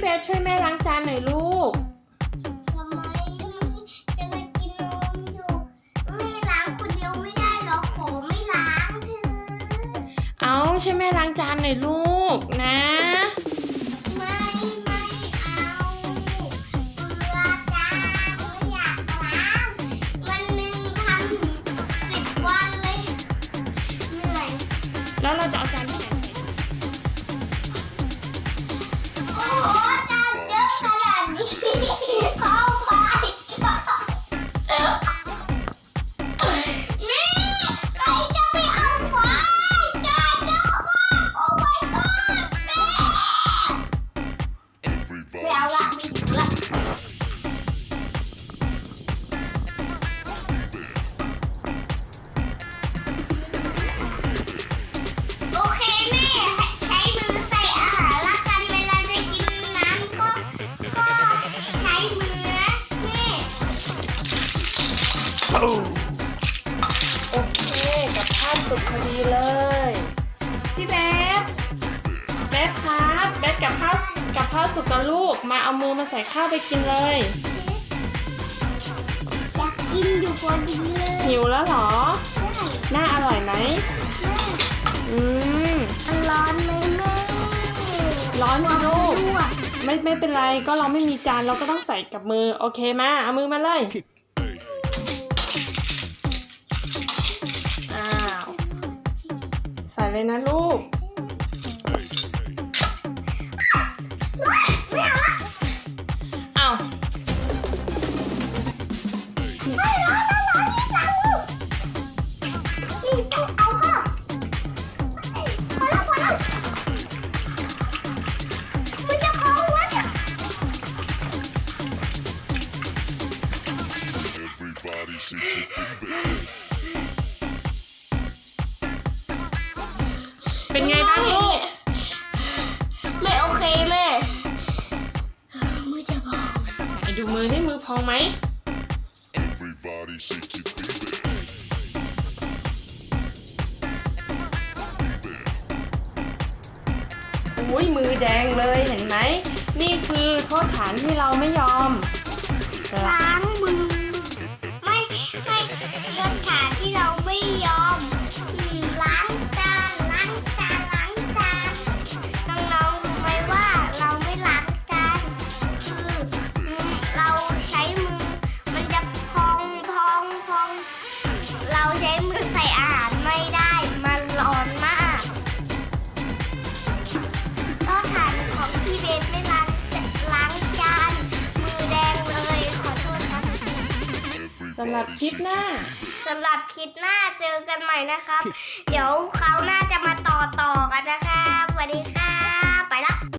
เบสช่วยแม่ล้างจานหน่อยลูก ทำไมจะเลยกินนมอยู่ ไม่ล้างคนเดียวไม่ได้หรอกขอไม่ล้างเถอะเอาช่วยแม่ล้างจานหน่อยลูกนะ ไม่ไม่เอาเบื่อจังไม่อยากล้างวันหนึ่งทำถึงสิบวันเลยเหนื่อย แล้วเราจะเอาจานที่ น โอเคกับข้าวสุกพอดีเลย พี่เบสเบสครับเบสกับข้าวกับข้าวสุกกับลูก มาเอามือมาใส่ข้าวไปกินเลย อยากกินอยู่พอดีเลยหิวแล้วเหรอใช่น่าอร่อยไหมแม่อืม มันร้อนไหมแม่ร้อนไหมลูกลวกไม่ไม่เป็นไรก็เราไม่มีจานเราก็ต้องใส่กับมือ โอเคมาเอามือมาเลย เลยนะลูกไม่เอา เป็นไงบ้างลูก ไม่โอเคแม่ มือจะพองไหนดูมือให้มือพองไหม Everybody shake your baby. อุ้ยมือแดงเลยเห็นไหม นี่คือโทษฐานที่เราไม่ยอม สำหรับคลิปหน้า สำหรับคลิปหน้าเจอกันใหม่นะครับ เดี๋ยวเขาน่าจะมาต่อต่อกันนะครับสวัสดีค่ะ